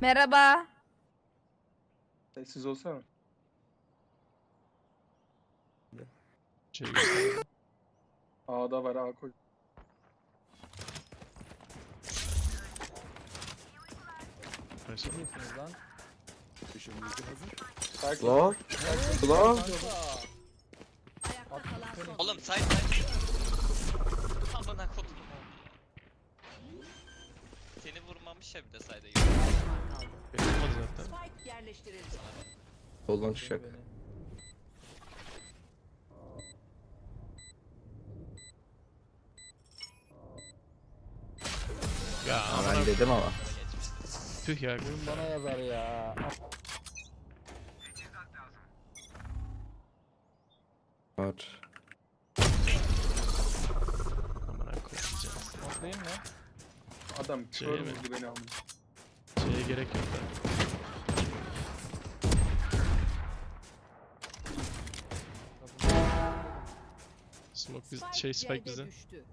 Merhaba. Sessiz olsana. Şey. A'da var A koy. Neyse. Kimsiniz lan? Sakin. Lan. Lan. Oğlum say say. Amına kodum Vurmamış ya bir de sayda yok. Olmadı zaten. Spike yerleştirildi. Soldan çıkacak. Ya Ha, amına ben dedim ama. tüh ya. Oyun bana yazar ya. Var. Amına koyacağım. Noklayayım mı? Adam Şey kör mi? vurdu beni almış. Şeye gerek yok da. Smoke biz şey spike bize. düştü.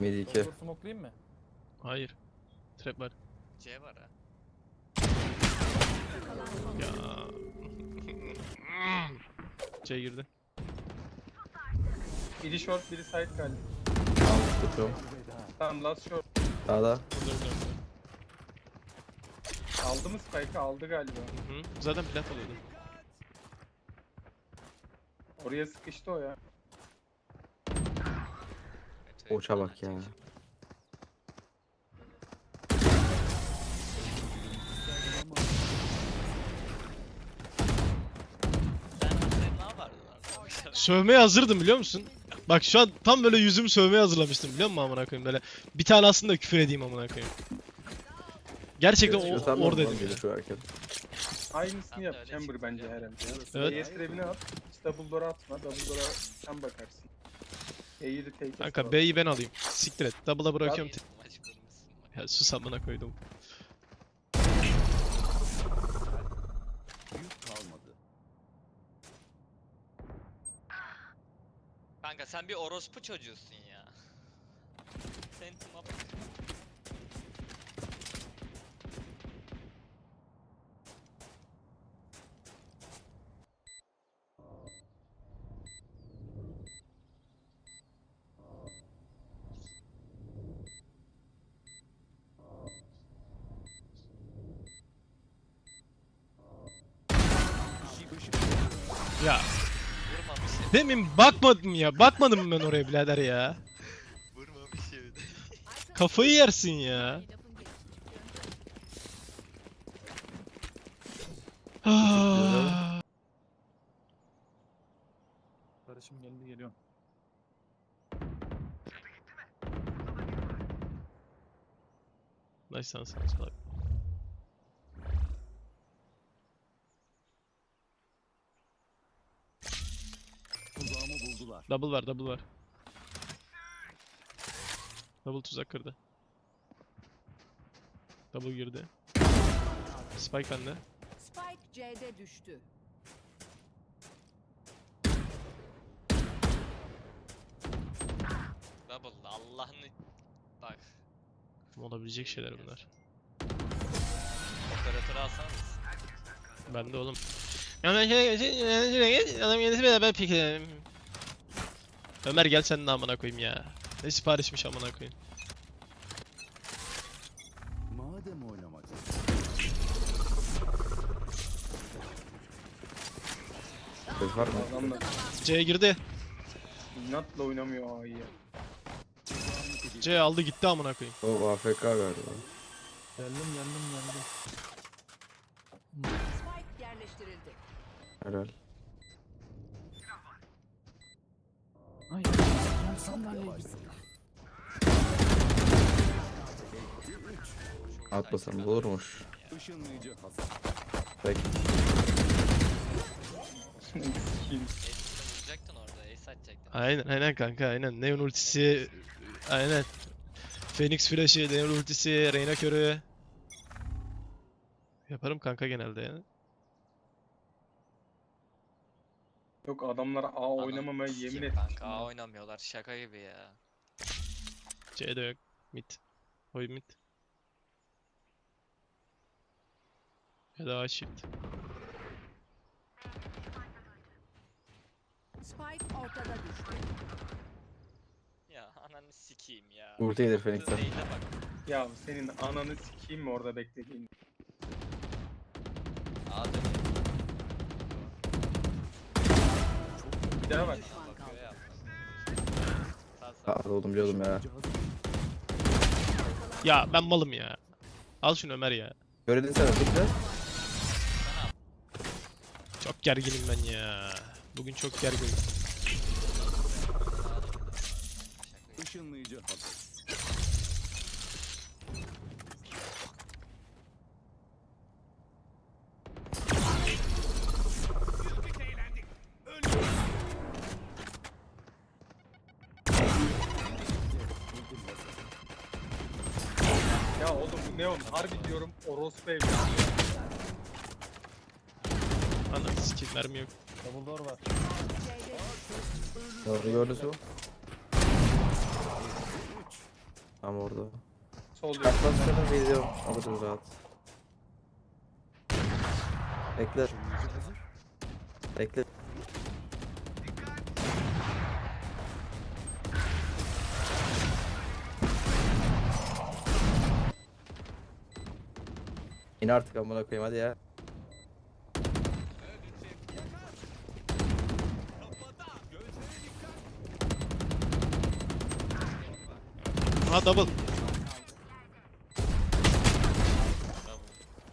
Mid 2. Double smoke'layayım mı? Hayır. Trap var. C var ha. Ya. C girdi. Biri short biri side. Tamam tutuyorum. Tamam last short. Daha da. Burada burada burada. Aldı mı spike'ı aldı galiba. Hı. Zaten plat oluyordu. Oraya sıkıştı o ya. Oça bak ya. Sövmeye hazırdım biliyor musun? Bak şu an tam böyle yüzümü sövmeye hazırlamıştım biliyor musun amına koyayım böyle. Bir tane aslında küfür edeyim amına koyayım. Gerçekten o, Yaşıyorsan da oradaydım olmaz ya. gibi Şu hareket. Aynısını de yap Chamber bence herhalde. Evet. B'ye trap'ini at. Hiç double door'a atma. Double door'a sen bakarsın. E'yi de take Kanka B'yi ben alayım. Siktir et. Double'a bırakıyorum. Bak. Ya sus amına koydum. Kanka sen bir orospu çocuğusun ya. Ya Vurmamış ya. Demin bakmadım ya. Bakmadım ben oraya birader ya. Vurmamış ya bir de. Kafayı yersin ya. Ah. Karışım geldi geliyorum. Nice lan buldular. Double var, double var. Double tuzak kırdı. Double girdi. Spike bende. Spike C'de düştü. Double Allah'ını bak. Olabilecek şeyler bunlar. Operatörü alsanız. Oğlum. Ben şöyle geç, adam gelirse beraber pikelim. Ömer gel sen de amına koyayım ya. Ne siparişmiş amına koyayım. Madem oynamak Ses var mı? Adamlar C girdi. inatla oynamıyor A'yı ya. C aldı gitti amına koyayım. O AFK galiba. Geldim geldim geldim. Spike yerleştirildi. Helal. Sandalye Atmasam da olurmuş. Peki. Aynen aynen kanka aynen. Neon ultisi aynen. Phoenix flash'ı, Neon ultisi, Reyna körü. Yaparım kanka genelde ya. Yok adamlar A oynamamaya yemin etmiş. Kanka A oynamıyorlar. Şaka gibi ya. C de yok. Mid. Oy mid. Ya da A shift. Spike ortada düştü. Ya ananı sikeyim ya. Ulti yedir bak. Ya senin ananı sikeyim mi orada beklediğin? Dönüyor. Bir daha bak. Aa biliyordum ya. Ya ben malım ya. Al şunu Ömer ya. Göredin sen ötekler. Çok gerginim ben ya. Bugün çok gerginim. Ya oğlum bu ne oğlum? Harbi diyorum orospu evladı. Ananı sikeyim mermi yok. Double door var. Gördünüz mü? Tam orada. Sol yok. Yaklaşsana video. Alırız rahat. Bekle. Bekle. İn artık amına koyayım hadi ya. Ha double.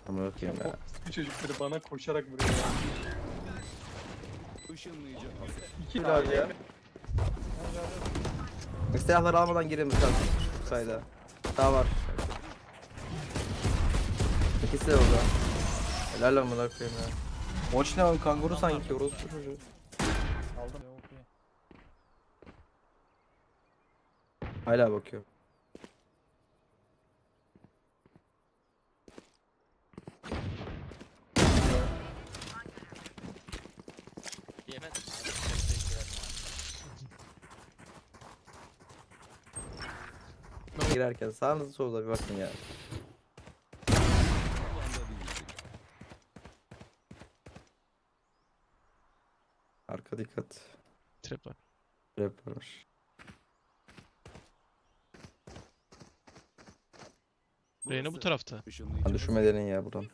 Amına koyayım ya. Bu çocukları bana koşarak vuruyor ya. Işınlayıcı hazır. İki tane ya. Silahları almadan girelim lütfen. Bu sayıda. Daha var. İkisi de orada. Helal lan amına koyayım ya. Moç ne lan kanguru sanki orospu çocuğu. Aldım. Hala bakıyor. Yemedim. abi. Girerken sağınızı solda bir bakın ya. Reyna bu tarafta. Hazır. şu medenin ya buradan.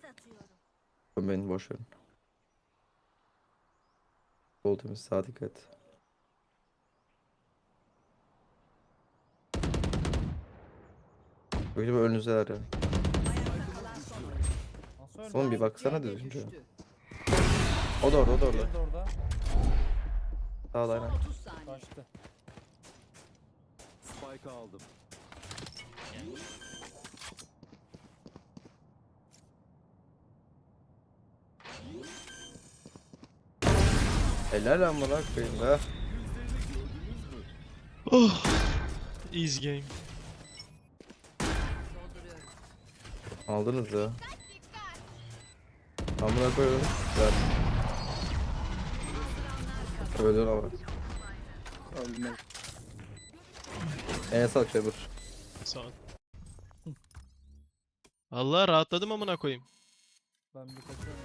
Ben beni boş verin. Sol temiz sağ dikkat. Böyle bir önünüzdeler ya. Oğlum bir Spike baksana düzgünce. O da orada o da orada. Orada. Sağ da Son aynen. 30 saniye. Kaçtı. Spike'ı aldım. Helal amına koyayım be. Oh. Easy game. Aldınız ya. Amına koyalım. Ver. Öldün ama. Ölme. En sağlık Trevor. Sağ ol. Allah rahatladım amına koyayım. Ben bir kaçıyorum.